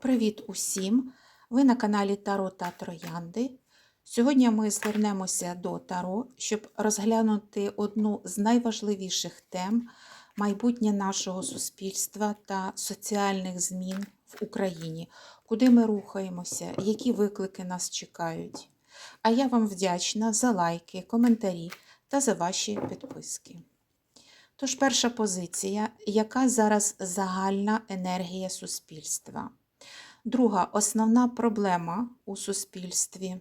Привіт усім! Ви на каналі Таро та Троянди. Сьогодні ми звернемося до Таро, щоб розглянути одну з найважливіших тем майбутнє нашого суспільства та соціальних змін в Україні, куди ми рухаємося, які виклики нас чекають. А я вам вдячна за лайки, коментарі та за ваші підписки. Тож, перша позиція, яка зараз загальна енергія суспільства? Друга основна проблема у суспільстві.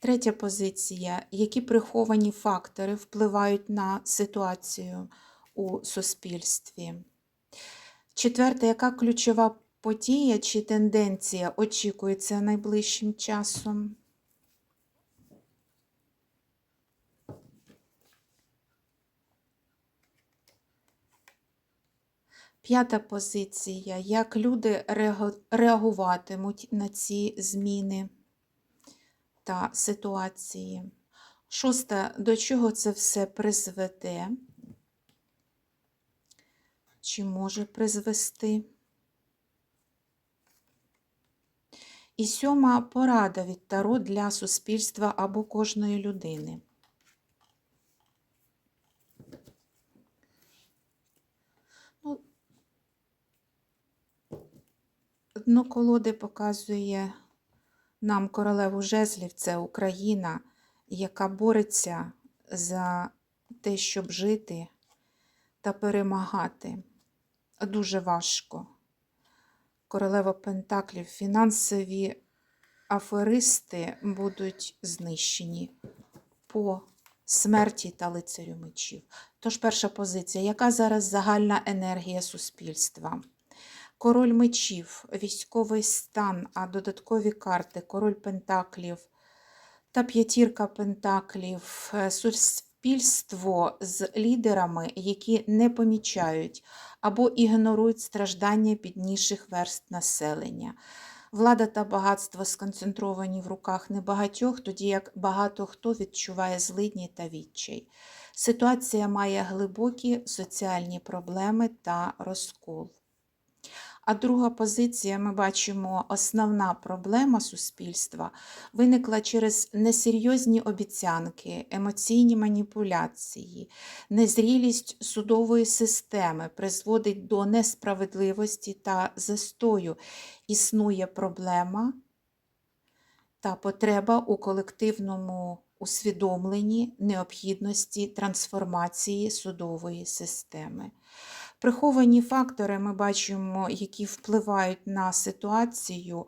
Третя позиція. Які приховані фактори впливають на ситуацію у суспільстві? Четверта, яка ключова подія чи тенденція очікується найближчим часом? П'ята позиція. Як люди реагуватимуть на ці зміни та ситуації. Шоста. До чого це все призведе? Чи може призвести? І сьома порада від Таро для суспільства або кожної людини. Дно колоди показує нам королеву жезлів, це Україна, яка бореться за те, щоб жити та перемагати. Дуже важко. Королева Пентаклів, фінансові аферисти будуть знищені по смерті та лицарю мечів. Тож перша позиція. Яка зараз загальна енергія суспільства? Король мечів, військовий стан, а додаткові карти, король пентаклів та п'ятірка пентаклів, Е, суспільство з лідерами, які не помічають або ігнорують страждання бідніших верст населення. Влада та багатство сконцентровані в руках небагатьох, тоді як багато хто відчуває злидні та відчай. Ситуація має глибокі соціальні проблеми та розкол. А друга позиція, ми бачимо, основна проблема суспільства виникла через несерйозні обіцянки, емоційні маніпуляції, незрілість судової системи призводить до несправедливості та застою. Існує проблема та потреба у колективному усвідомленні необхідності трансформації судової системи. Приховані фактори ми бачимо, які впливають на ситуацію: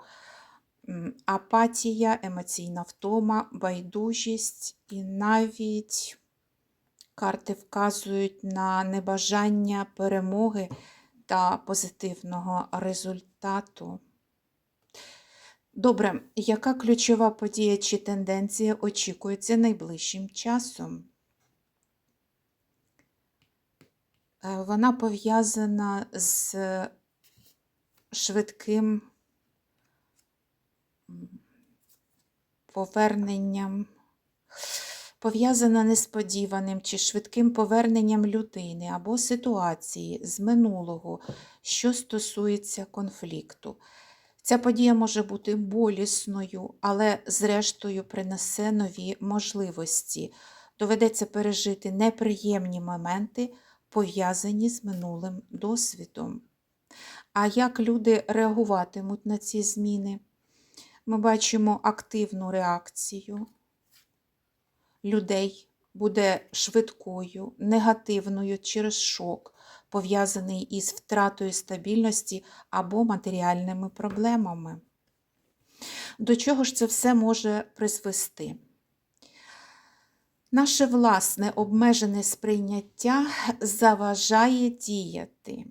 апатія, емоційна втома, байдужість і навіть карти вказують на небажання перемоги та позитивного результату. Добре, яка ключова подія чи тенденція очікується найближчим часом? Вона пов'язана з швидким поверненням, пов'язана несподіваним чи швидким поверненням людини або ситуації з минулого, що стосується конфлікту. Ця подія може бути болісною, але зрештою принесе нові можливості. Доведеться пережити неприємні моменти, пов'язані з минулим досвідом. А як люди реагуватимуть на ці зміни? Ми бачимо активну реакцію людей буде швидкою, негативною через шок, пов'язаний із втратою стабільності або матеріальними проблемами. До чого ж це все може призвести? Наше власне обмежене сприйняття заважає діяти.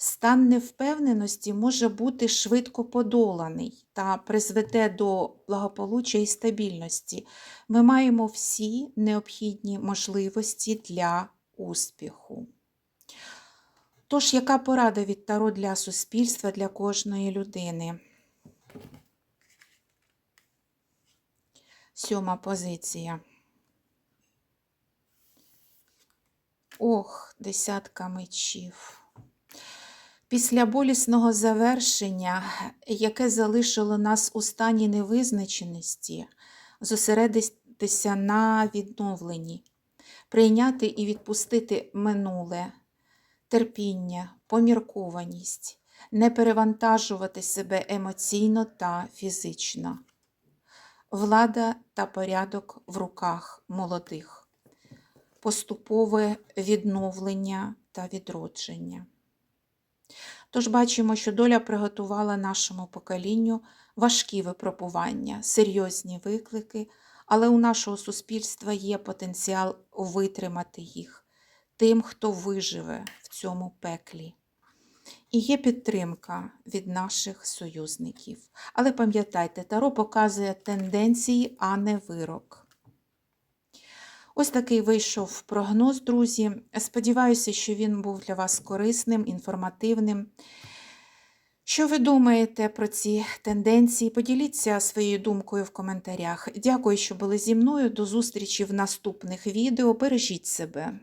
Стан невпевненості може бути швидко подоланий та призведе до благополуччя і стабільності. Ми маємо всі необхідні можливості для успіху. Тож, яка порада від Таро для суспільства, для кожної людини? Сьома позиція. Ох, десятка мечів. Після болісного завершення, яке залишило нас у стані невизначеності, зосередитися на відновленні, прийняти і відпустити минуле, терпіння, поміркованість, не перевантажувати себе емоційно та фізично. Влада та порядок в руках молодих, поступове відновлення та відродження. Тож бачимо, що доля приготувала нашому поколінню важкі випробування, серйозні виклики, але у нашого суспільства є потенціал витримати їх тим, хто виживе в цьому пеклі. І є підтримка від наших союзників. Але пам'ятайте, Таро показує тенденції, а не вирок. Ось такий вийшов прогноз, друзі. Сподіваюся, що він був для вас корисним, інформативним. Що ви думаєте про ці тенденції? Поділіться своєю думкою в коментарях. Дякую, що були зі мною. До зустрічі в наступних відео. Бережіть себе.